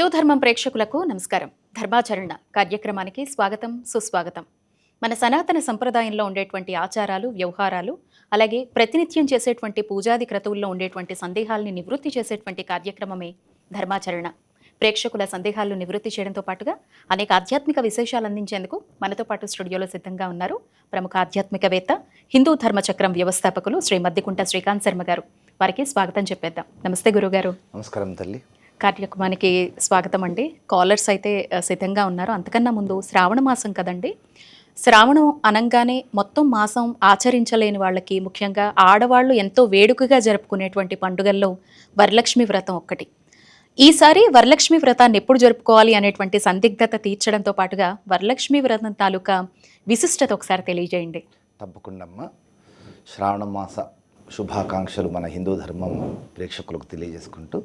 హిందూ ధర్మం ప్రేక్షకులకు నమస్కారం. ధర్మాచరణ కార్యక్రమానికి స్వాగతం సుస్వాగతం. మన సనాతన సంప్రదాయంలో ఉండేటువంటి ఆచారాలు వ్యవహారాలు అలాగే ప్రతినిత్యం చేసేటువంటి పూజాది క్రతువుల్లో ఉండేటువంటి సందేహాల్ని నివృత్తి చేసేటువంటి కార్యక్రమమే ధర్మాచరణ. ప్రేక్షకుల సందేహాలను నివృత్తి చేయడంతో పాటుగా అనేక ఆధ్యాత్మిక విశేషాలు అందించేందుకు మనతో పాటు స్టూడియోలో సిద్ధంగా ఉన్నారు ప్రముఖ ఆధ్యాత్మికవేత్త హిందూ ధర్మచక్రం వ్యవస్థాపకులు శ్రీ మద్దికుంట శ్రీకాంత్ శర్మ గారు. వారికి స్వాగతం చెప్పేద్దాం. నమస్తే గురుగారు. నమస్కారం తల్లి. కార్యక్రమానికి స్వాగతం అండి. కాలర్స్ అయితే సిద్ధంగా ఉన్నారు. అంతకన్నా ముందు శ్రావణ మాసం కదండి. శ్రావణం అనంగానే మొత్తం మాసం ఆచరించలేని వాళ్ళకి ముఖ్యంగా ఆడవాళ్ళు ఎంతో వేడుకగా జరుపుకునేటువంటి పండుగల్లో వరలక్ష్మి వ్రతం ఒక్కటి. ఈసారి వరలక్ష్మి వ్రతాన్ని ఎప్పుడు జరుపుకోవాలి అనేటువంటి సందిగ్ధత తీర్చడంతో పాటుగా వరలక్ష్మి వ్రతం తాలూకా విశిష్టత ఒకసారి తెలియజేయండి. తప్పకుండా అమ్మ శ్రావణ మాస శుభాకాంక్షలు మన హిందూ ధర్మం ప్రేక్షకులకు తెలియజేసుకుంటూ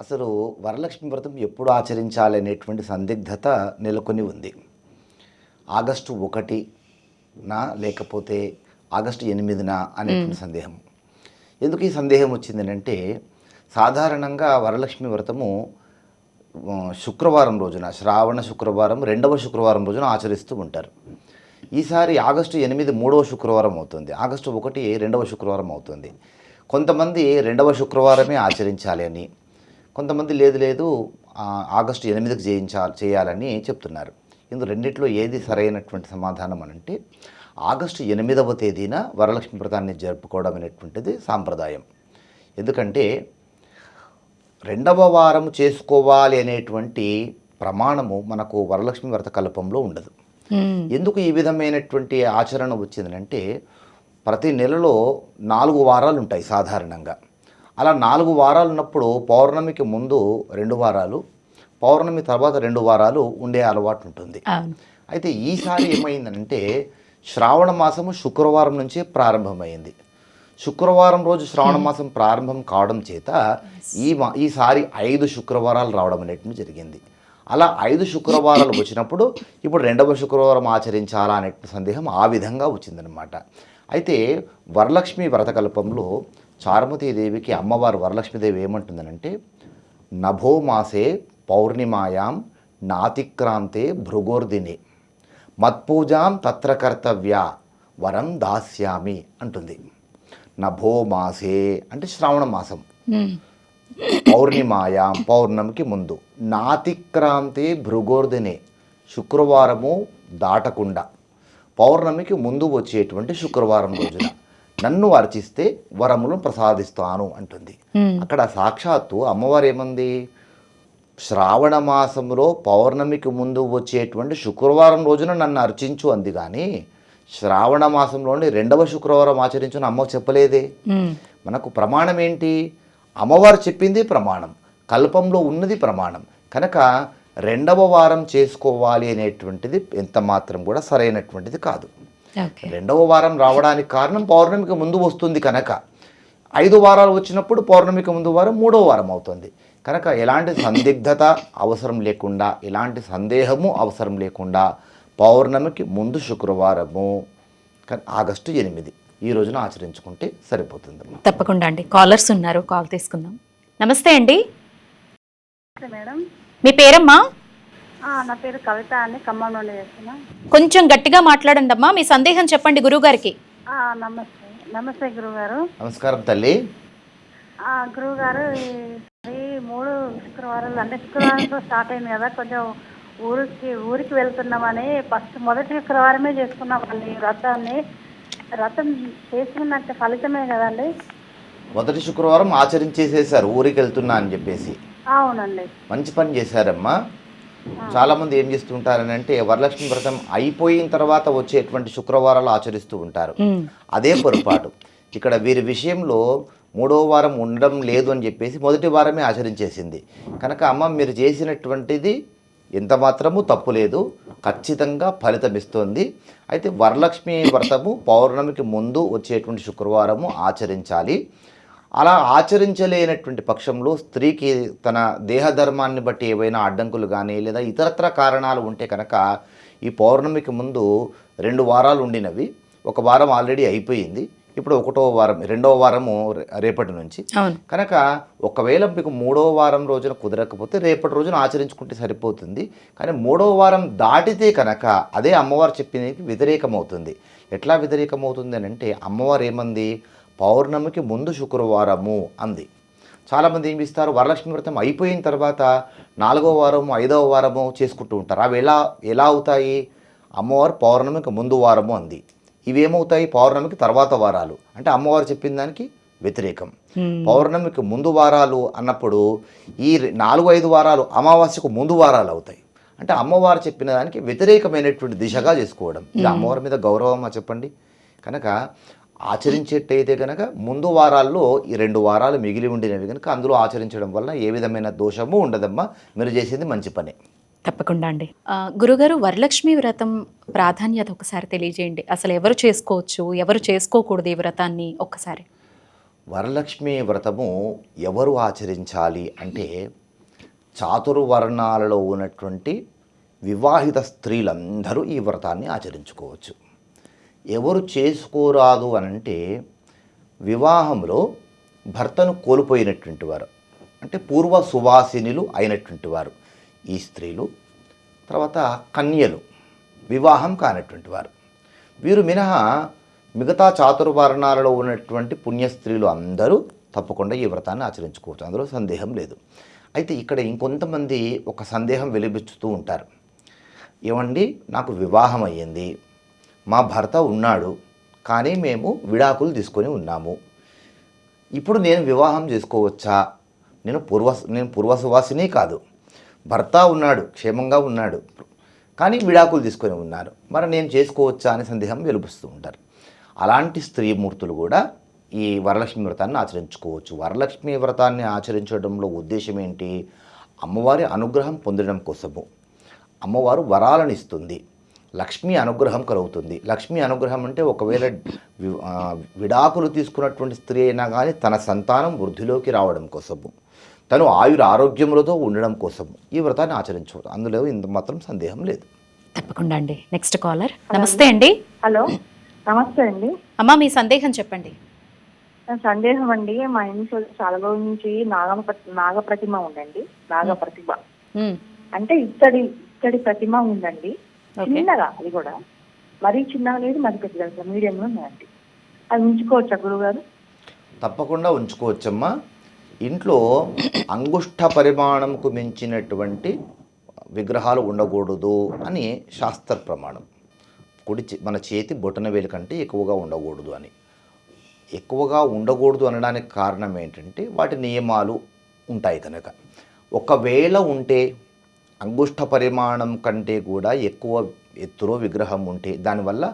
అసలు వరలక్ష్మి వ్రతం ఎప్పుడు ఆచరించాలి అనేటువంటి సందిగ్ధత నెలకొని ఉంది. ఆగస్టు ఒకటినా లేకపోతే ఆగస్టు ఎనిమిదిన అనేటువంటి సందేహం. ఎందుకు ఈ సందేహం వచ్చింది అంటే సాధారణంగా వరలక్ష్మి వ్రతము శుక్రవారం రోజున శ్రావణ శుక్రవారం రెండవ శుక్రవారం రోజున ఆచరిస్తూ ఉంటారు. ఈసారి ఆగస్టు ఎనిమిది మూడవ శుక్రవారం అవుతుంది. ఆగస్టు ఒకటి రెండవ శుక్రవారం అవుతుంది. కొంతమంది రెండవ శుక్రవారమే ఆచరించాలి అని కొంతమంది లేదు లేదు ఆగస్టు ఎనిమిదికి చేయించాలి చేయాలని చెప్తున్నారు. ఇందులో రెండిట్లో ఏది సరైనటువంటి సమాధానం అని అంటే ఆగస్టు ఎనిమిదవ తేదీన వరలక్ష్మి వ్రతాన్ని జరుపుకోవడం అనేటువంటిది సాంప్రదాయం. ఎందుకంటే రెండవ వారం చేసుకోవాలి అనేటువంటి ప్రమాణము మనకు వరలక్ష్మి వ్రత కల్పంలో ఉండదు. ఎందుకు ఈ విధమైనటువంటి ఆచరణ వచ్చిందంటే ప్రతి నెలలో నాలుగు వారాలు ఉంటాయి సాధారణంగా. అలా నాలుగు వారాలు ఉన్నప్పుడు పౌర్ణమికి ముందు రెండు వారాలు పౌర్ణమి తర్వాత రెండు వారాలు ఉండే అలవాటు ఉంటుంది. అయితే ఈసారి ఏమైందంటే శ్రావణ మాసము శుక్రవారం నుంచే ప్రారంభమైంది. శుక్రవారం రోజు శ్రావణ మాసం ప్రారంభం కావడం చేత ఈ మా ఈసారి ఐదు శుక్రవారాలు రావడం అనేటువంటి జరిగింది. అలా ఐదు శుక్రవారాలు వచ్చినప్పుడు ఇప్పుడు రెండవ శుక్రవారం ఆచరించాలా అనే సందేహం ఆ విధంగా వచ్చిందనమాట అయితే వరలక్ష్మి వ్రతకల్పంలో చారుమతీదేవికి అమ్మవారు వరలక్ష్మీదేవి ఏమంటుందనంటే నభో మాసే పౌర్ణిమాయాం నాతిక్రాంతే భృగోర్దిని మత్పూజాం తత్ర కర్తవ్య వరం దాస్యామి అంటుంది. నభో మాసే అంటే శ్రావణ మాసం. పౌర్ణిమాయాం పౌర్ణమికి ముందు. నాతిక్రాంతే భృగోర్దినే శుక్రవారము దాటకుండా. పౌర్ణమికి ముందు వచ్చేటువంటి శుక్రవారం రోజున. నన్ను అర్చిస్తే వరములను ప్రసాదిస్తాను అంటుంది. అక్కడ సాక్షాత్తు అమ్మవారు ఏమంది? శ్రావణ మాసంలో పౌర్ణమికి ముందు వచ్చేటువంటి శుక్రవారం రోజున నన్ను అర్చించు అంది కానీ శ్రావణ మాసంలోని రెండవ శుక్రవారం ఆచరించు అమ్మ చెప్పలేదే. మనకు ప్రమాణం ఏంటి? అమ్మవారు చెప్పింది ప్రమాణం కల్పంలో ఉన్నది ప్రమాణం. కనుక రెండవ వారం చేసుకోవాలి అనేటువంటిది ఎంత మాత్రం కూడా సరైనటువంటిది కాదు. రెండవ వారం రావడానికి కారణం పౌర్ణమికి ముందు వస్తుంది కనుక. ఐదు వారాలు వచ్చినప్పుడు పౌర్ణమికి ముందు వారం మూడవ వారం అవుతుంది. కనుక ఎలాంటి సందిగ్ధత అవసరం లేకుండా ఎలాంటి సందేహము అవసరం లేకుండా పౌర్ణమికి ముందు శుక్రవారము ఆగస్టు ఎనిమిది. ఈ రోజున ఆచరించుకుంటే సరిపోతుందమ్మా తప్పకుండా అండి. కాలర్స్ ఉన్నారు కాల్ తీసుకుందాం. నమస్తే అండి. మేడం. మీ పేరమ్మా? నా పేరు కవిత అని ఖమ్మం నుండి చేస్తున్నా. కొంచెం గట్టిగా మాట్లాడండి అమ్మా మీ సందేహం చెప్పండి గురువుగారికి. ఆ, నమస్తే. నమస్తే గురుగారు నమస్కారం తల్లి. ఆ, గురువుగారు ఈ మూడు శుక్రవారాలు అంటే శుక్రవారంతో స్టార్ట్ అయింది కదా. కొంచెం ఊరికి ఊరికి వెళ్తున్నామని ఫస్ట్ మొదటి శుక్రవారమే చేసుకున్నామండి వ్రతాన్ని. వ్రతం చేసుకున్నట్టు ఫలితమే కదండి. మొదటి శుక్రవారం ఆచరించేసేసారు ఊరికి వెళ్తున్నా అని చెప్పేసి. అవునండి. మంచి పని చేశారమ్మా. చాలామంది ఏం చేస్తుంటారని అంటే వరలక్ష్మి వ్రతం అయిపోయిన తర్వాత వచ్చేటువంటి శుక్రవారాలు ఆచరిస్తూ ఉంటారు. అదే పొరపాటు. ఇక్కడ వీరి విషయంలో మూడో వారం ఉండడం లేదు అని చెప్పేసి మొదటి వారమే ఆచరించేసింది. కనుక అమ్మ మీరు చేసినటువంటిది ఎంత మాత్రము తప్పు లేదు ఖచ్చితంగా ఫలితం ఇస్తుంది. అయితే వరలక్ష్మి వ్రతము పౌర్ణమికి ముందు వచ్చేటువంటి శుక్రవారము ఆచరించాలి. అలా ఆచరించలేనటువంటి పక్షంలో స్త్రీకి తన దేహధర్మాన్ని బట్టి ఏవైనా అడ్డంకులు కానీ లేదా ఇతరత్ర కారణాలు ఉంటే కనుక ఈ పౌర్ణమికి ముందు రెండు వారాలు ఉండినవి. ఒక వారం ఆల్రెడీ అయిపోయింది. ఇప్పుడు ఒకటో వారం రెండవ వారము రేపటి నుంచి. కనుక ఒకవేళ మీకు మూడో వారం రోజున కుదరకపోతే రేపటి రోజున ఆచరించుకుంటే సరిపోతుంది. కానీ మూడో వారం దాటితే కనుక అదే అమ్మవారు చెప్పినకి వ్యతిరేకమవుతుంది. ఎట్లా వ్యతిరేకమవుతుంది అని అంటే అమ్మవారు ఏమంది? పౌర్ణమికి ముందు శుక్రవారము అంది. చాలామంది ఏం చేస్తారు? వరలక్ష్మి వ్రతం అయిపోయిన తర్వాత నాలుగో వారము ఐదవ వారము చేసుకుంటూ ఉంటారు. అవి ఎలా ఎలా అవుతాయి? అమ్మవారు పౌర్ణమికి ముందు వారము అంది. ఇవేమవుతాయి? పౌర్ణమికి తర్వాత వారాలు. అంటే అమ్మవారు చెప్పిన దానికి వ్యతిరేకం. పౌర్ణమికి ముందు వారాలు అన్నప్పుడు ఈ నాలుగు ఐదు వారాలు అమావాస్యకు ముందు వారాలు అవుతాయి. అంటే అమ్మవారు చెప్పిన దానికి వ్యతిరేకమైనటువంటి దిశగా చేసుకోవడం. ఇది అమ్మవారి మీద గౌరవమా చెప్పండి. కనుక ఆచరించేటైతే కనుక ముందు వారాల్లో ఈ రెండు వారాలు మిగిలి ఉండినవి కనుక అందులో ఆచరించడం వలన ఏ విధమైన దోషము ఉండదమ్మా. మీరు చేసేది మంచి పనే. తప్పకుండా అండి. గురుగారు వరలక్ష్మి వ్రతం ప్రాధాన్యత ఒకసారి తెలియజేయండి. అసలు ఎవరు చేసుకోవచ్చు ఎవరు చేసుకోకూడదు ఈ వ్రతాన్ని ఒక్కసారి? వరలక్ష్మి వ్రతము ఎవరు ఆచరించాలి అంటే చాతుర్వర్ణాలలో ఉన్నటువంటి వివాహిత స్త్రీలందరూ ఈ వ్రతాన్ని ఆచరించుకోవచ్చు. ఎవరు చేసుకోరాదు అనంటే వివాహంలో భర్తను కోల్పోయినటువంటి వారు. అంటే పూర్వ సువాసినులు అయినటువంటి వారు. ఈ స్త్రీలు తర్వాత కన్యలు వివాహం కానటువంటి వారు. వీరు మినహా మిగతా చాతుర్వర్ణాలలో ఉన్నటువంటి పుణ్య స్త్రీలు అందరూ తప్పకుండా ఈ వ్రతాన్ని ఆచరించుకోవచ్చు. అందులో సందేహం లేదు. అయితే ఇక్కడ ఇంకొంతమంది ఒక సందేహం వెలిబిచ్చుతూ ఉంటారు. ఏమండి నాకు వివాహం అయ్యింది. మా భర్త ఉన్నాడు కానీ మేము విడాకులు తీసుకొని ఉన్నాము. ఇప్పుడు నేను వివాహం చేసుకోవచ్చా? నేను పూర్వ నేను పూర్వసువాసిని కాదు. భర్త ఉన్నాడు క్షేమంగా ఉన్నాడు కానీ విడాకులు తీసుకొని ఉన్నారు. మరి నేను చేసుకోవచ్చా అనే సందేహం వెలుపుస్తూ ఉంటారు. అలాంటి స్త్రీ మూర్తులు కూడా ఈ వరలక్ష్మి వ్రతాన్ని ఆచరించుకోవచ్చు. వరలక్ష్మి వ్రతాన్ని ఆచరించడంలో ఉద్దేశం ఏంటి? అమ్మవారి అనుగ్రహం పొందడం కోసము. అమ్మవారు వరాలను ఇస్తుంది. లక్ష్మీ అనుగ్రహం కలుగుతుంది. లక్ష్మీ అనుగ్రహం అంటే ఒకవేళ విడాకులు తీసుకున్నటువంటి స్త్రీ అయినా కానీ తన సంతానం వృద్ధిలోకి రావడం కోసము తను ఆయుర ఆరోగ్యములతో ఉండడం కోసము ఈ వ్రతాన్ని ఆచరించవచ్చు. అందులో ఇంత మాత్రం సందేహం లేదు. తప్పకుండా అండి. Next caller. నమస్తే అండి. హలో. నమస్తే అండి. అమ్మా మీ సందేహం చెప్పండి. సందేహం అండి మా ఇంట్లో చాలా రోజుల నుంచి నాగమ నాగ ప్రతిమ ఉందండి. నాగ ప్రతిమ. అంటే ఇత్తడి ఇత్తడి ప్రతిమ ఉందండి. చిన్నగా అది కూడా. మరీ చిన్నగా లేదు మరీ పెద్దగా లేదు. మీడియంలో ఉందండి. అది ఉంచుకోవచ్చా గురుగారు తప్పకుండా ఉంచుకోవచ్చమ్మా. ఇంట్లో అంగుష్ట పరిమాణంకు మించినటువంటి విగ్రహాలు ఉండకూడదు అని శాస్త్ర ప్రమాణం. కుడి మన చేతి బొటన వేలు కంటే ఎక్కువగా ఉండకూడదు అని. ఎక్కువగా ఉండకూడదు అనడానికి కారణం ఏంటంటే వాటి నియమాలు ఉంటాయి కనుక. ఒకవేళ ఉంటే అంగుష్ట పరిమాణం కంటే కూడా ఎక్కువ ఎత్తులో విగ్రహం ఉంటే దానివల్ల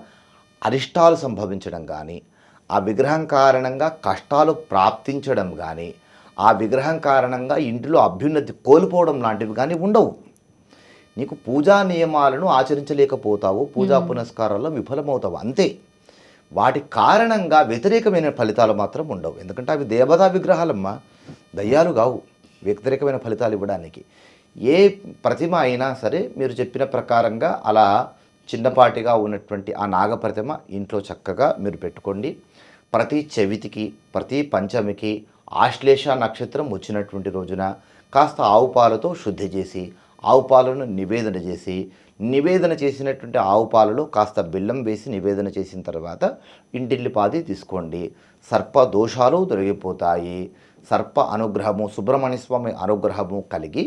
అరిష్టాలు సంభవించడం కానీ ఆ విగ్రహం కారణంగా కష్టాలు ప్రాప్తించడం కానీ ఆ విగ్రహం కారణంగా ఇంటిలో అభ్యున్నతి కోల్పోవడం లాంటివి కానీ ఉండవు. నీకు పూజా నియమాలను ఆచరించలేకపోతావు పూజా పునస్కారాల్లో విఫలమవుతావు అంతే. వాటి కారణంగా వ్యతిరేకమైన ఫలితాలు మాత్రం ఉండవు. ఎందుకంటే అవి దేవతా విగ్రహాలమ్మా దయ్యాలు కావు వ్యతిరేకమైన ఫలితాలు ఇవ్వడానికి. ఏ ప్రతిమ అయినా సరే మీరు చెప్పిన ప్రకారంగా అలా చిన్నపాటిగా ఉన్నటువంటి ఆ నాగ ప్రతిమ ఇంట్లో చక్కగా మీరు పెట్టుకోండి. ప్రతి చవితికి ప్రతి పంచమికి ఆశ్లేష నక్షత్రం వచ్చినటువంటి రోజున కాస్త ఆవు పాలతో శుద్ధి చేసి ఆవు పాలను నివేదన చేసి నివేదన చేసినటువంటి ఆవు పాలలో కాస్త బెల్లం వేసి నివేదన చేసిన తర్వాత ఇంటిల్లిపాది తీసుకోండి. సర్ప దోషాలు తొలగిపోతాయి. సర్ప అనుగ్రహము సుబ్రహ్మణ్య స్వామి అనుగ్రహము కలిగి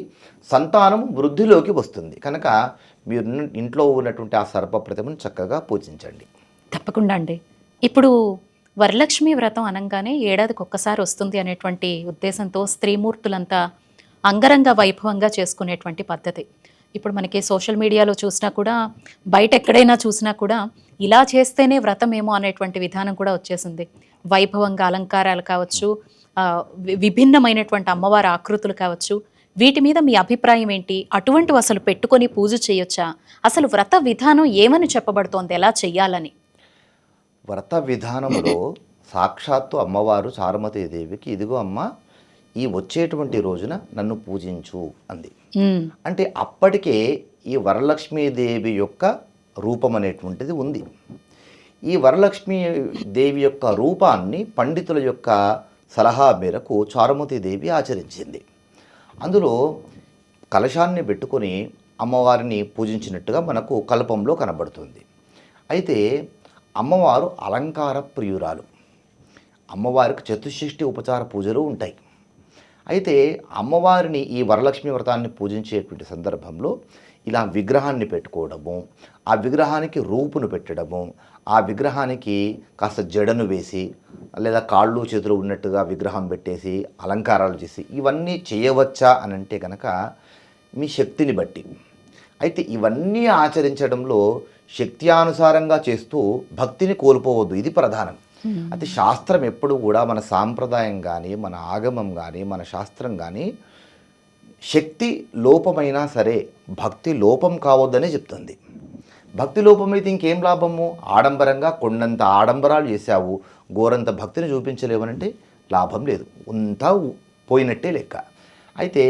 సంతానం వృద్ధిలోకి వస్తుంది. కనుక మీరు ఇంట్లో ఉన్నటువంటి ఆ సర్ప ప్రతిమను చక్కగా పూజించండి. తప్పకుండా అండి. ఇప్పుడు వరలక్ష్మి వ్రతం అనగానే ఏడాదికి ఒక్కసారి వస్తుంది అనేటువంటి ఉద్దేశంతో స్త్రీమూర్తులంతా అంగరంగ వైభవంగా చేసుకునేటువంటి పద్ధతి. ఇప్పుడు మనకి సోషల్ మీడియాలో చూసినా కూడా బయట ఎక్కడైనా చూసినా కూడా ఇలా చేస్తేనే వ్రతం ఏమో అనేటువంటి విధానం కూడా వచ్చేసింది. వైభవంగా అలంకారాలు కావచ్చు విభిన్నమైనటువంటి అమ్మవారి ఆకృతులు కావచ్చు వీటి మీద మీ అభిప్రాయం ఏంటి? అటువంటివి అసలు పెట్టుకొని పూజ చేయొచ్చా? అసలు వ్రత విధానం ఏమని చెప్పబడుతోంది? ఎలా చెయ్యాలని? వ్రత విధానంలో సాక్షాత్తు అమ్మవారు చారుమతి దేవికి ఇదిగో అమ్మ ఈ వచ్చేటువంటి రోజున నన్ను పూజించు అంది. అంటే అప్పటికే ఈ వరలక్ష్మీదేవి యొక్క రూపం అనేటువంటిది ఉంది. ఈ వరలక్ష్మి దేవి యొక్క రూపాన్ని పండితుల యొక్క సలహా మేరకు చారుమతి దేవి ఆచరించింది. అందులో కలశాన్ని పెట్టుకొని అమ్మవారిని పూజించినట్టుగా మనకు కల్పంలో కనబడుతుంది. అయితే అమ్మవారు అలంకార ప్రియురాలు. అమ్మవారికి చతుషష్ఠి ఉపచార పూజలు ఉంటాయి. అయితే అమ్మవారిని ఈ వరలక్ష్మి వ్రతాన్ని పూజించేటువంటి సందర్భంలో ఇలా విగ్రహాన్ని పెట్టుకోవడము ఆ విగ్రహానికి రూపును పెట్టడము ఆ విగ్రహానికి కాస్త జడను వేసి లేదా కాళ్ళు చేతులు ఉన్నట్టుగా విగ్రహం పెట్టేసి అలంకారాలు చేసి ఇవన్నీ చేయవచ్చా అని అంటే కనుక మీ శక్తిని బట్టి. అయితే ఇవన్నీ ఆచరించడంలో శక్త్యానుసారంగా చేస్తూ భక్తిని కోల్పోవద్దు. ఇది ప్రధానం. అయితే శాస్త్రం ఎప్పుడు కూడా మన సాంప్రదాయం కానీ మన ఆగమం కానీ మన శాస్త్రం కానీ శక్తి లోపమైనా సరే భక్తి లోపం కావద్దనే చెప్తుంది. భక్తి లోపమైతే ఇంకేం లాభము? ఆడంబరంగా కొండంత ఆడంబరాలు చేశావు గోరంత భక్తిని చూపించలేవనంటే లాభం లేదు. అంతా పోయినట్టే లెక్క. అయితే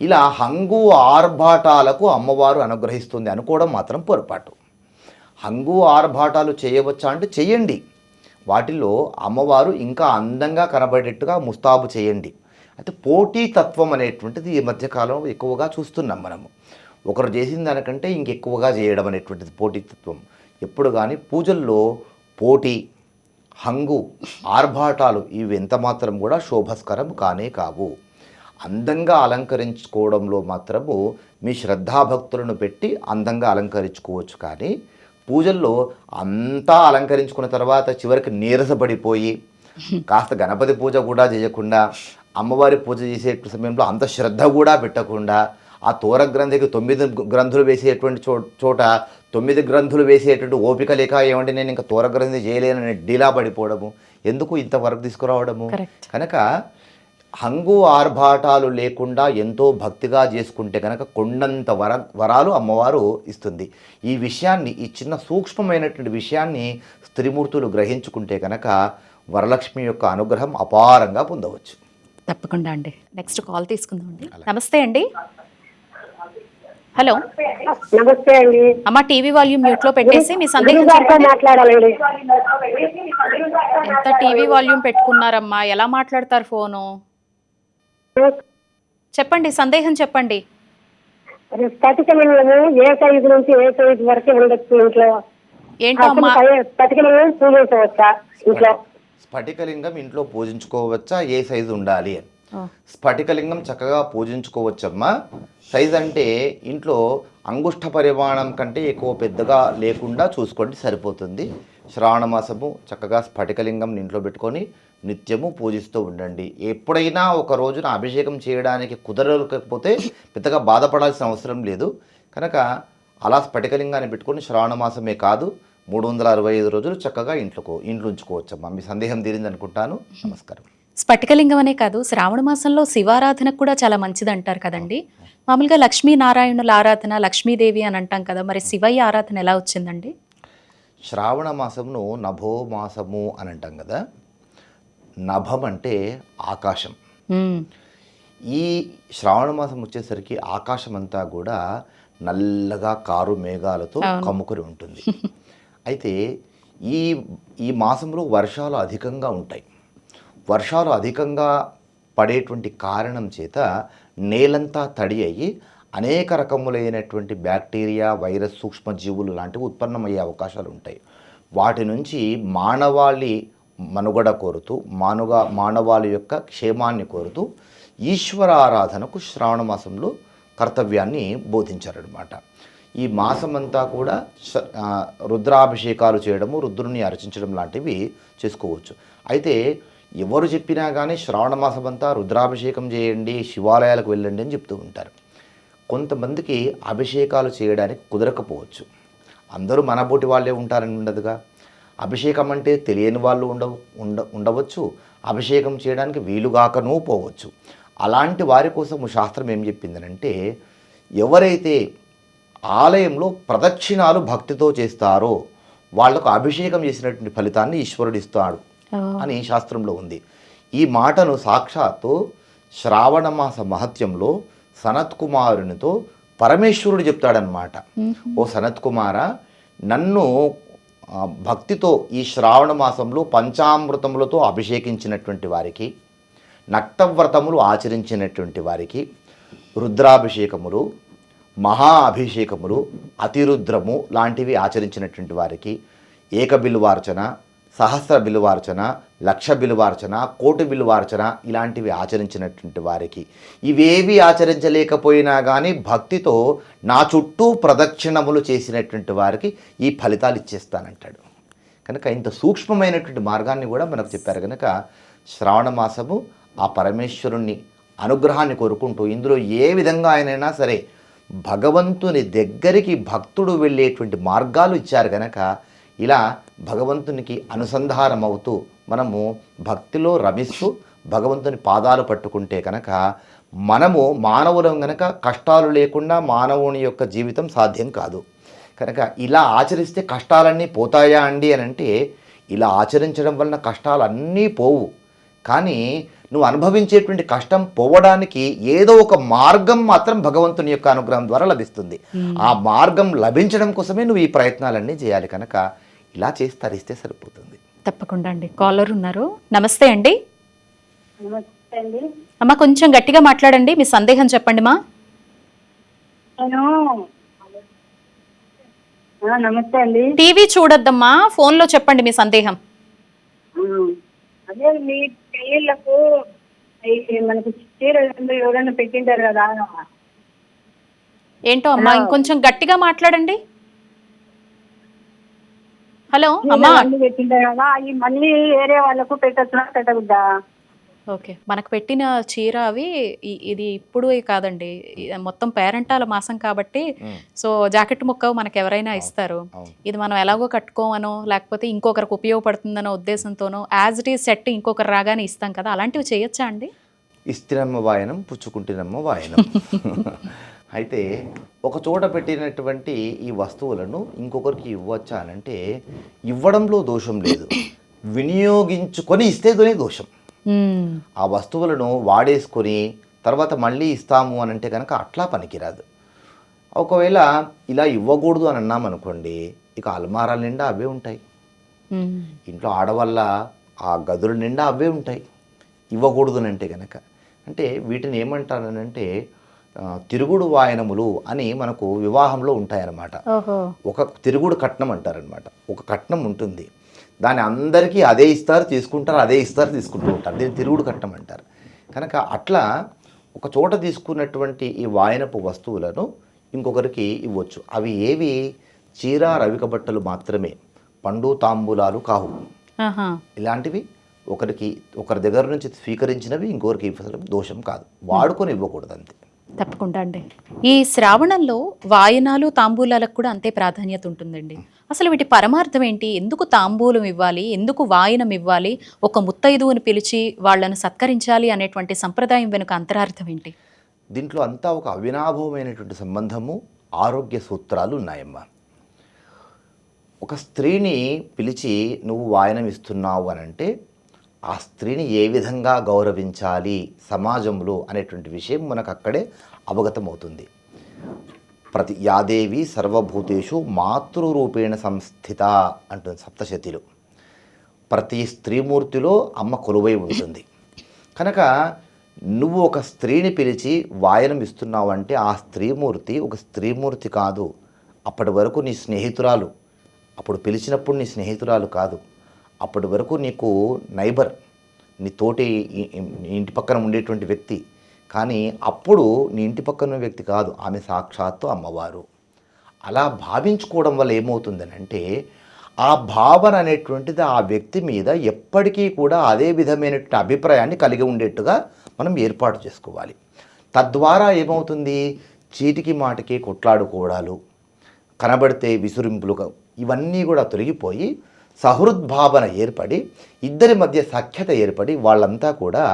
ఇలా హంగు ఆర్భాటాలకు అమ్మవారు అనుగ్రహిస్తుంది అనుకోవడం మాత్రం పొరపాటు. హంగు ఆర్భాటాలు చేయవచ్చా అంటే చేయండి వాటిలో అమ్మవారు ఇంకా అందంగా కనబడేట్టుగా ముస్తాబు చేయండి. అయితే పోటీతత్వం అనేటువంటిది ఈ మధ్యకాలం ఎక్కువగా చూస్తున్నాం మనము. ఒకరు చేసిన దానికంటే ఇంకెక్కువగా చేయడం అనేటువంటిది పోటీతత్వం. ఎప్పుడు కానీ పూజల్లో పోటీ హంగు ఆర్భాటాలు ఇవి ఎంత మాత్రం కూడా శోభస్కరం కానే కావు. అందంగా అలంకరించుకోవడంలో మాత్రము మీ శ్రద్ధాభక్తులను పెట్టి అందంగా అలంకరించుకోవచ్చు కానీ పూజల్లో అంతా అలంకరించుకున్న తర్వాత చివరికి నీరసపడిపోయి కాస్త గణపతి పూజ కూడా చేయకుండా అమ్మవారి పూజ చేసే సమయంలో అంత శ్రద్ధ కూడా పెట్టకుండా ఆ తోర గ్రంథికి తొమ్మిది గ్రంథులు వేసేటువంటి చో చోట తొమ్మిది గ్రంథులు వేసేటువంటి ఓపిక లేక ఏమంటే నేను ఇంకా తోర గ్రంథి చేయలేనని డీలా పడిపోవడము. ఎందుకు ఇంతవరకు తీసుకురావడము. కనుక హంగు ఆర్భాటాలు లేకుండా ఎంతో భక్తిగా చేసుకుంటే కనుక కొండంత వర వరాలు అమ్మవారు ఇస్తుంది. ఈ విషయాన్ని ఈ చిన్న సూక్ష్మమైనటువంటి విషయాన్ని స్త్రీమూర్తులు గ్రహించుకుంటే కనుక వరలక్ష్మి యొక్క అనుగ్రహం అపారంగా పొందవచ్చు. తప్పకుండా అండి. నెక్స్ట్ కాల్ తీసుకుందాం అండి నమస్తే అండి. హలో. నమస్తే అండి. అమ్మ టీవీ వాల్యూమ్ మ్యూట్లో పెట్టేసి మీ సందేహం. మాట్లాడాలండి. ఎంత టీవీ వాల్యూమ్ పెట్టుకున్నారమ్మా? ఎలా మాట్లాడతారు ఫోను? చెప్పండి సందేహం చెప్పండి. ఏ సైజు నుంచి ఏ సైజు వరకు ఉండొచ్చు ఇంట్లో? ఏంటో అమ్మా? పూజించవచ్చా ఇంట్లో? స్ఫటికలింగం ఇంట్లో పూజించుకోవచ్చా? ఏ సైజు ఉండాలి అని. స్ఫటికలింగం చక్కగా పూజించుకోవచ్చమ్మా. సైజ్ అంటే ఇంట్లో అంగుష్ట పరిమాణం కంటే ఎక్కువ పెద్దగా లేకుండా చూసుకోండి సరిపోతుంది. శ్రావణ మాసము చక్కగా స్ఫటికలింగం ఇంట్లో పెట్టుకొని నిత్యము పూజిస్తూ ఉండండి. ఎప్పుడైనా ఒక రోజున అభిషేకం చేయడానికి కుదరకపోతే పెద్దగా బాధపడాల్సిన అవసరం లేదు. కనుక అలా స్ఫటికలింగాన్ని పెట్టుకొని శ్రావణ మాసమే కాదు మూడు వందల అరవై ఐదు రోజులు చక్కగా ఇంట్లో ఇంట్లో ఉంచుకోవచ్చమ్మా మీ సందేహం తీరింది అనుకుంటాను. నమస్కారం. స్ఫటికలింగం అనే కాదు శ్రావణ మాసంలో శివారాధన కూడా చాలా మంచిది అంటారు కదండి. మామూలుగా లక్ష్మీనారాయణుల ఆరాధన లక్ష్మీదేవి అని అంటాం కదా మరి శివయ్య ఆరాధన ఎలా వచ్చిందండి? శ్రావణ మాసమును నభో మాసము అని అంటాం కదా. నభం అంటే ఆకాశం. ఈ శ్రావణ మాసం వచ్చేసరికి ఆకాశం అంతా కూడా నల్లగా కారు మేఘాలతో. కమ్ముకొని ఉంటుంది. అయితే ఈ ఈ మాసంలో వర్షాలు అధికంగా ఉంటాయి. వర్షాలు అధికంగా పడేటువంటి కారణం చేత నేలంతా తడి అయ్యి అనేక రకములైనటువంటి బ్యాక్టీరియా వైరస్ సూక్ష్మజీవులు లాంటివి ఉత్పన్నమయ్యే అవకాశాలు ఉంటాయి. వాటి నుంచి మానవాళి మనుగడ కోరుతూ మానుగ మానవాళి యొక్క క్షేమాన్ని కోరుతూ ఈశ్వర ఆరాధనకు శ్రావణ మాసంలో కర్తవ్యాన్ని బోధించారనమాట ఈ మాసమంతా కూడా రుద్రాభిషేకాలు చేయడము రుద్రుని అర్చించడం లాంటివి చేసుకోవచ్చు. అయితే ఎవరు చెప్పినా కానీ శ్రావణ మాసమంతా రుద్రాభిషేకం చేయండి శివాలయాలకు వెళ్ళండి అని చెప్తూ ఉంటారు. కొంతమందికి అభిషేకాలు చేయడానికి కుదరకపోవచ్చు. అందరూ మనబోటి వాళ్ళే ఉంటారని ఉండదుగా. అభిషేకం అంటే తెలియని వాళ్ళు ఉండ ఉండ ఉండవచ్చు. అభిషేకం చేయడానికి వీలుగాకనూ పోవచ్చు. అలాంటి వారి కోసం శాస్త్రం ఏం చెప్పిందనంటే ఎవరైతే ఆలయంలో ప్రదక్షిణాలు భక్తితో చేస్తారో. వాళ్ళకు అభిషేకం చేసినటువంటి ఫలితాన్ని ఈశ్వరుడు ఇస్తాడు అని శాస్త్రంలో ఉంది. ఈ మాటను సాక్షాత్తు శ్రావణ మాస మహత్యంలో సనత్ కుమారునితో పరమేశ్వరుడు చెప్తాడనమాట ఓ సనత్ కుమార నన్ను భక్తితో ఈ శ్రావణ మాసంలో పంచామృతములతో అభిషేకించినటువంటి వారికి నక్తవ్రతములు ఆచరించినటువంటి వారికి రుద్రాభిషేకములు మహా అభిషేకములు అతిరుద్రము లాంటివి ఆచరించినటువంటి వారికి ఏక బిల్వార్చన సహస్ర బిలువార్చన లక్ష బిలువార్చన కోటి బిలువార్చన ఇలాంటివి ఆచరించినటువంటి వారికి. ఇవేవి ఆచరించలేకపోయినా కానీ భక్తితో నా చుట్టూ ప్రదక్షిణములు చేసినటువంటి వారికి ఈ ఫలితాలు ఇచ్చేస్తానంటాడు. కనుక ఇంత సూక్ష్మమైనటువంటి మార్గాన్ని కూడా మనకు చెప్పారు కనుక శ్రావణ మాసము ఆ పరమేశ్వరుణ్ణి అనుగ్రహాన్ని కోరుకుంటూ ఇందులో ఏ విధంగా ఆయనైనా సరే భగవంతుని దగ్గరికి భక్తుడు వెళ్ళేటువంటి మార్గాలు ఇచ్చారు కనుక ఇలా భగవంతునికి అనుసంధానం అవుతూ మనము భక్తిలో రమిస్తూ భగవంతుని పాదాలు పట్టుకుంటే కనుక మనము మానవులం గనక కష్టాలు లేకుండా మానవుని యొక్క జీవితం సాధ్యం కాదు. కనుక ఇలా ఆచరిస్తే కష్టాలన్నీ పోతాయా అండి అని అంటే ఇలా ఆచరించడం వలన కష్టాలు అన్నీ పోవు. కానీ నువ్వు అనుభవించేటువంటి కష్టం పోవడానికి ఏదో ఒక మార్గం మాత్రం భగవంతుని యొక్క అనుగ్రహం ద్వారా లభిస్తుంది. ఆ మార్గం లభించడం కోసమే నువ్వు ఈ ప్రయత్నాలన్నీ చేయాలి కనుక ఇలా చేసి తరిస్తే సరిపోతుంది. తప్పకుండా అండి. కాలర్ ఉన్నారు. నమస్తే అండి. నమస్తే అండి. అమ్మ కొంచెం గట్టిగా మాట్లాడండి. మీ సందేహం చెప్పండి మా. నమస్తే అండి. టీవీ చూడొద్దమ్మా. ఫోన్లో చెప్పండి మీ సందేహం. అదే మీ పెళ్ళిళ్ళకు మనకు చీర ఎవరైనా పెట్టింటారు కదా ఏంటో అమ్మా ఇంకొంచెం గట్టిగా మాట్లాడండి. హలో అమ్మా. పెట్టింటారు కదా అవి మళ్ళీ వేరే వాళ్ళకు పెట్టచ్చునా పెట్టకూడదా? ఓకే. మనకు పెట్టిన చీర అవి ఇది ఇప్పుడు కాదండి. మొత్తం పేరెంటాల మాసం కాబట్టి సో జాకెట్ ముక్క మనకు ఎవరైనా ఇస్తారు. ఇది మనం ఎలాగో కట్టుకోమనో లేకపోతే ఇంకొకరికి ఉపయోగపడుతుందనో ఉద్దేశంతోనో యాజ్ ఇట్ ఈస్ సెట్ ఇంకొకరు రాగానే ఇస్తాం కదా అలాంటివి చేయొచ్చా అండి? ఇస్తినమ్మ వాయనం పుచ్చుకుంటినమ్మ వాయనం. అయితే ఒక చోట పెట్టినటువంటి ఈ వస్తువులను ఇంకొకరికి ఇవ్వచ్చా అనంటే ఇవ్వడంలో దోషం లేదు. వినియోగించుకొని ఇస్తేనే దోషం. ఆ వస్తువులను వాడేసుకొని తర్వాత మళ్ళీ ఇస్తాము అని అంటే కనుక అట్లా పనికిరాదు. ఒకవేళ ఇలా ఇవ్వకూడదు అని అన్నామనుకోండి ఇక అల్మారాల నిండా అవే ఉంటాయి. ఇంట్లో ఆడవాళ్ళ ఆ గదుల నిండా అవే ఉంటాయి. ఇవ్వకూడదు అని అంటే కనుక అంటే వీటిని ఏమంటారనంటే తిరుగుడు వాయనములు అని మనకు వివాహంలో ఉంటాయన్నమాట. ఒక తిరుగుడు కట్నం అంటారనమాట ఒక కట్నం ఉంటుంది. దాన్ని అందరికీ అదే ఇస్తారు తీసుకుంటారు అదే ఇస్తారు తీసుకుంటూ ఉంటారు. దీన్ని తిరుగుడు కట్నం అంటారు. కనుక అట్లా ఒక చోట తీసుకున్నటువంటి ఈ వాయనపు వస్తువులను ఇంకొకరికి ఇవ్వచ్చు. అవి ఏవి? చీర రవిక బట్టలు మాత్రమే. పండు తాంబూలాలు కావు ఇలాంటివి ఒకరికి ఒకరి దగ్గర నుంచి స్వీకరించినవి ఇంకొకరికి ఇవ్వడం దోషం కాదు. వాడుకొని ఇవ్వకూడదు అంతే. తప్పకుండా అండి. ఈ శ్రావణంలో వాయనాలు తాంబూలాలకు కూడా అంతే ప్రాధాన్యత ఉంటుందండి. అసలు వీటి పరమార్థం ఏంటి? ఎందుకు తాంబూలం ఇవ్వాలి? ఎందుకు వాయనం ఇవ్వాలి? ఒక ముత్తైదువుని పిలిచి వాళ్ళను సత్కరించాలి అనేటువంటి సంప్రదాయం వెనుక అంతరార్థం ఏంటి? దీంట్లో అంతా ఒక అవినాభవమైనటువంటి సంబంధము ఆరోగ్య సూత్రాలు ఉన్నాయమ్మా. ఒక స్త్రీని పిలిచి నువ్వు వాయనం ఇస్తున్నావు అని అంటే ఆ స్త్రీని ఏ విధంగా గౌరవించాలి సమాజంలో అనేటువంటి విషయం మనకు అక్కడే అవగతమవుతుంది. ప్రతి యాదేవి సర్వభూతేషు మాతృరూపేణ సంస్థిత అంటుంది సప్తశతిలో. ప్రతి స్త్రీమూర్తిలో అమ్మ కొలువై ఉంటుంది. కనుక నువ్వు ఒక స్త్రీని పిలిచి వాయనం ఇస్తున్నావు అంటే ఆ స్త్రీమూర్తి ఒక స్త్రీమూర్తి కాదు. అప్పటి వరకు నీ స్నేహితురాలు. అప్పుడు పిలిచినప్పుడు నీ స్నేహితురాలు కాదు. అప్పటి వరకు నీకు నైబర్ నీ తోటి నీ ఇంటి పక్కన ఉండేటువంటి వ్యక్తి కానీ అప్పుడు నీ ఇంటి పక్కన వ్యక్తి కాదు ఆమె సాక్షాత్తు అమ్మవారు. అలా భావించుకోవడం వల్ల ఏమవుతుందనంటే ఆ భావన అనేటువంటిది ఆ వ్యక్తి మీద ఎప్పటికీ కూడా అదే విధమైనటువంటి అభిప్రాయాన్ని కలిగి ఉండేట్టుగా మనం ఏర్పాటు చేసుకోవాలి. తద్వారా ఏమవుతుంది? చీటికి మాటికి కొట్లాడుకోవడాలు కనబడితే విసురింపులు ఇవన్నీ కూడా తొలగిపోయి సహృద్భావన ఏర్పడి ఇద్దరి మధ్య సఖ్యత ఏర్పడి వాళ్ళంతా కూడా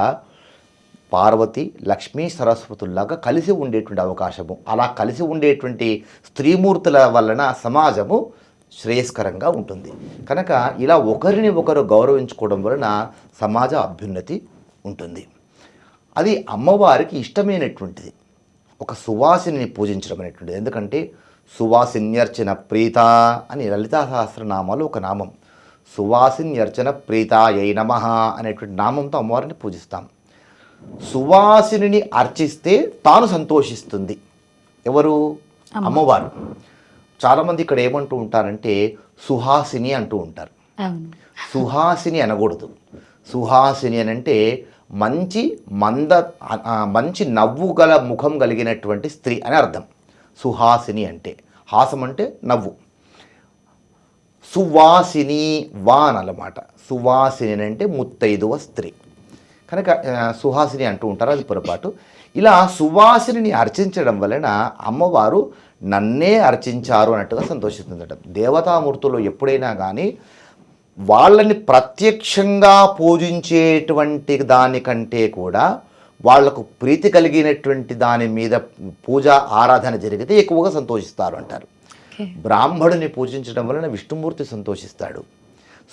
పార్వతి లక్ష్మీ సరస్వతుల్లాగా కలిసి ఉండేటువంటి అవకాశము. అలా కలిసి ఉండేటువంటి స్త్రీమూర్తుల వలన సమాజము శ్రేయస్కరంగా ఉంటుంది. కనుక ఇలా ఒకరిని ఒకరు గౌరవించుకోవడం వలన సమాజ అభ్యున్నతి ఉంటుంది. అది అమ్మవారికి ఇష్టమైనటువంటిది. ఒక సువాసిని పూజించడం అనేటువంటిది. ఎందుకంటే సువాసిన్యర్చన ప్రీత అని లలితా సహస్రనామాలు ఒక నామం. సువాసిన్యర్చన ప్రీత యై నమ అనేటువంటి నామంతో అమ్మవారిని పూజిస్తాం. సువాసిని అర్చిస్తే తాను సంతోషిస్తుంది. ఎవరు? అమ్మవారు. చాలామంది ఇక్కడ ఏమంటూ ఉంటారంటే సుహాసిని అంటూ ఉంటారు. సుహాసిని అనకూడదు. సుహాసిని అని అంటే మంచి మంద మంచి నవ్వు గల ముఖం కలిగినటువంటి స్త్రీ అని అర్థం. సుహాసిని అంటే హాసం అంటే నవ్వు. సువాసిని వాన్ అన్నమాట. సువాసిని అని అంటే ముత్తైదువ స్త్రీ. కనుక సుహాసిని అంటూ ఉంటారు అది పొరపాటు. ఇలా సువాసిని అర్చించడం వలన అమ్మవారు నన్నే అర్చించారు అన్నట్టుగా సంతోషిస్తుందట. దేవతామూర్తులు ఎప్పుడైనా కానీ వాళ్ళని ప్రత్యక్షంగా పూజించేటువంటి దానికంటే కూడా వాళ్ళకు ప్రీతి కలిగినటువంటి దాని మీద పూజ ఆరాధన జరిగితే ఎక్కువగా సంతోషిస్తారు అంటారు. బ్రాహ్మణుని పూజించడం వలన విష్ణుమూర్తి సంతోషిస్తాడు.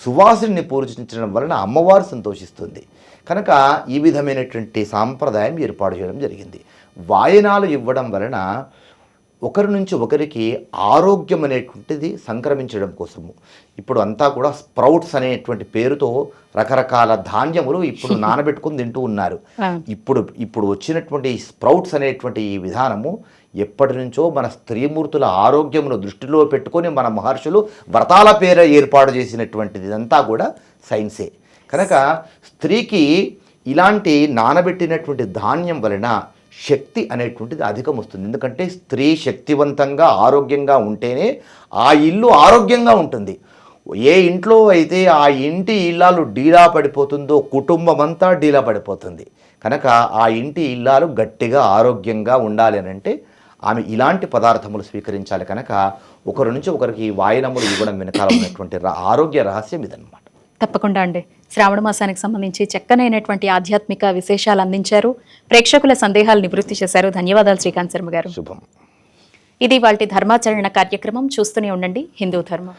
సువాసుని పూజించడం వలన అమ్మవారు సంతోషిస్తుంది. కనుక ఈ విధమైనటువంటి సాంప్రదాయం ఏర్పాటు చేయడం జరిగింది. వాయనాలు ఇవ్వడం వలన ఒకరి నుంచి ఒకరికి ఆరోగ్యం అనేటువంటిది సంక్రమించడం కోసము. ఇప్పుడు అంతా కూడా స్ప్రౌట్స్ అనేటువంటి పేరుతో రకరకాల ధాన్యములు ఇప్పుడు నానబెట్టుకుని తింటూ ఉన్నారు. ఇప్పుడు ఇప్పుడు వచ్చినటువంటి స్ప్రౌట్స్ అనేటువంటి ఈ విధానము ఎప్పటి నుంచో మన స్త్రీమూర్తుల ఆరోగ్యమును దృష్టిలో పెట్టుకొని మన మహర్షులు వ్రతాల పేర ఏర్పాటు చేసినటువంటిది ఇదంతా కూడా సైన్సే. కనుక స్త్రీకి ఇలాంటి నానబెట్టినటువంటి ధాన్యం వలన శక్తి అనేటువంటిది అధికం వస్తుంది ఎందుకంటే స్త్రీ శక్తివంతంగా ఆరోగ్యంగా ఉంటేనే ఆ ఇల్లు ఆరోగ్యంగా ఉంటుంది. ఏ ఇంట్లో అయితే ఆ ఇంటి ఇల్లాలు డీలా పడిపోతుందో కుటుంబం అంతా డీలా పడిపోతుంది. కనుక ఆ ఇంటి ఇల్లాలు గట్టిగా ఆరోగ్యంగా ఉండాలి అని అంటే ఆమె ఇలాంటి పదార్థములు స్వీకరించాలి కనుక ఒకరి నుంచి ఒకరికి వాయనములు ఇవ్వడం వెనకాల ఉన్నటువంటి ఆరోగ్య రహస్యం ఇదన్నమాట. తప్పకుండా అండి. శ్రావణ మాసానికి సంబంధించి చక్కనైనటువంటి ఆధ్యాత్మిక విశేషాలు అందించారు. ప్రేక్షకుల సందేహాలు నివృత్తి చేశారు. ధన్యవాదాలు శ్రీకాంత్ శర్మ గారు. శుభం. ఇది వాటి ధర్మాచరణ కార్యక్రమం. చూస్తూనే ఉండండి. హిందూ ధర్మం.